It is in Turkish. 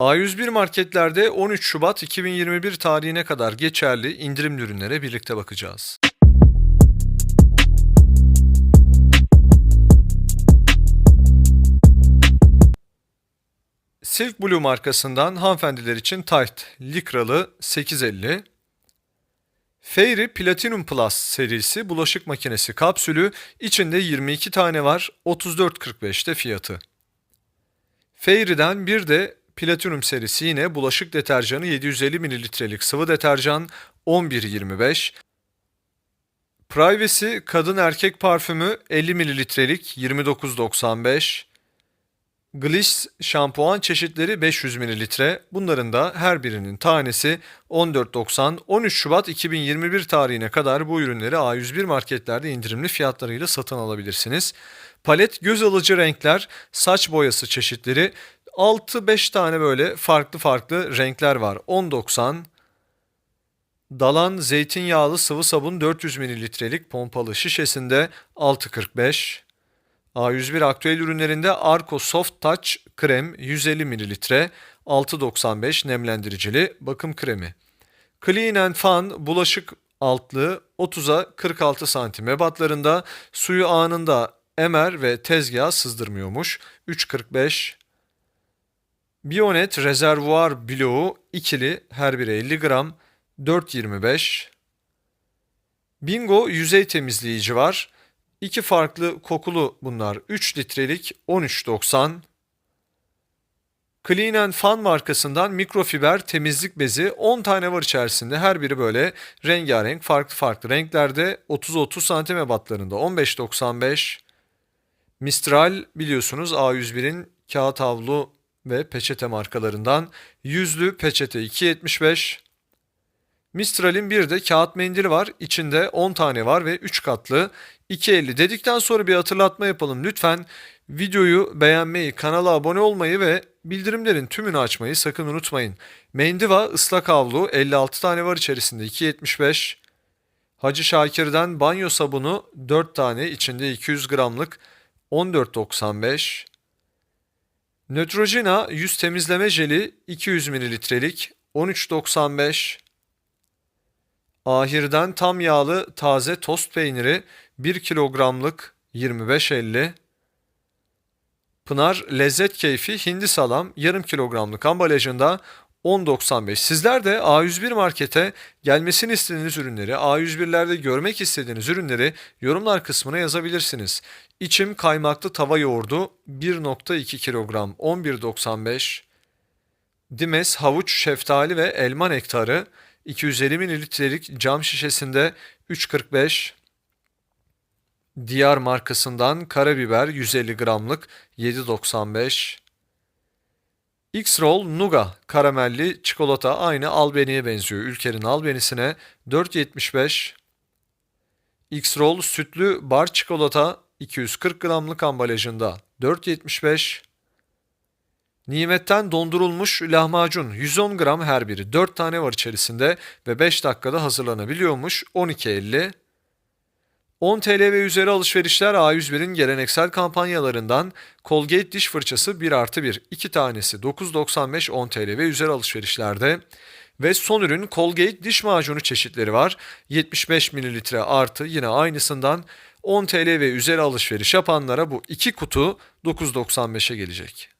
A101 marketlerde 13 Şubat 2021 tarihine kadar geçerli indirimli ürünlere birlikte bakacağız. Silk Blue markasından hanımefendiler için tight likralı 850. Fairy Platinum Plus serisi bulaşık makinesi kapsülü içinde 22 tane var 34.45'te fiyatı. Fairy'den bir de Platinum serisi yine bulaşık deterjanı 750 mililitrelik sıvı deterjan 11.25. Privacy kadın erkek parfümü 50 mililitrelik 29.95. Gliss şampuan çeşitleri 500 mililitre. Bunların da her birinin tanesi 14.90. 13 Şubat 2021 tarihine kadar bu ürünleri A101 marketlerde indirimli fiyatlarıyla satın alabilirsiniz. Palet göz alıcı renkler, saç boyası çeşitleri 6-5 tane böyle farklı farklı renkler var. 10.90. Dalan zeytinyağlı sıvı sabun 400 mililitrelik pompalı şişesinde 6.45. A101 aktüel ürünlerinde Arco Soft Touch krem 150 ml 6.95 nemlendiricili bakım kremi. Clean and Fun bulaşık altlığı 30'a 46 santim ebatlarında suyu anında emer ve tezgaha sızdırmıyormuş 3.45 Bionet rezervuar bloğu ikili her biri 50 gram 4.25 Bingo yüzey temizleyici var. İki farklı kokulu bunlar. 3 litrelik 13.90. Clean and Fun markasından mikrofiber temizlik bezi 10 tane var içerisinde. Her biri böyle rengarenk farklı farklı renklerde 30-30 santim ebatlarında 15.95. Mistral biliyorsunuz A101'in kağıt havlu ve peçete markalarından. Yüzlü peçete 2.75. Mistral'in bir de kağıt mendili var. İçinde 10 tane var ve 3 katlı 2.50 dedikten sonra bir hatırlatma yapalım. Lütfen videoyu beğenmeyi, kanala abone olmayı ve bildirimlerin tümünü açmayı sakın unutmayın. Mendiva ıslak havlu 56 tane var içerisinde 2.75. Hacı Şakir'den banyo sabunu 4 tane içinde 200 gramlık 14.95. Neutrogena yüz temizleme jeli 200 mililitrelik 13.95. Ahir'den tam yağlı taze tost peyniri 1 kilogramlık 25.50. Pınar Lezzet Keyfi Hindi Salam yarım kilogramlık ambalajında 10.95. Sizler de A101 Market'e gelmesini istediğiniz ürünleri, A101'lerde görmek istediğiniz ürünleri yorumlar kısmına yazabilirsiniz. İçim kaymaklı tava yoğurdu 1.2 kilogram 11.95. Dimes havuç, şeftali ve elma nektarı 250 mililitrelik cam şişesinde 3.45. Diyar markasından karabiber 150 gramlık 7.95. X-Roll Nuga karamelli çikolata aynı albeniye benziyor. Ülker'in albenisine 4.75. X-Roll sütlü bar çikolata 240 gramlık ambalajında 4.75. Nimetten dondurulmuş lahmacun 110 gram her biri 4 tane var içerisinde ve 5 dakikada hazırlanabiliyormuş 12.50. 10 TL ve üzeri alışverişler A101'in geleneksel kampanyalarından Colgate diş fırçası 1 artı 1 2 tanesi 9.95 10 TL ve üzeri alışverişlerde ve son ürün Colgate diş macunu çeşitleri var 75 mililitre artı yine aynısından 10 TL ve üzeri alışveriş yapanlara bu iki kutu 9.95'e gelecek.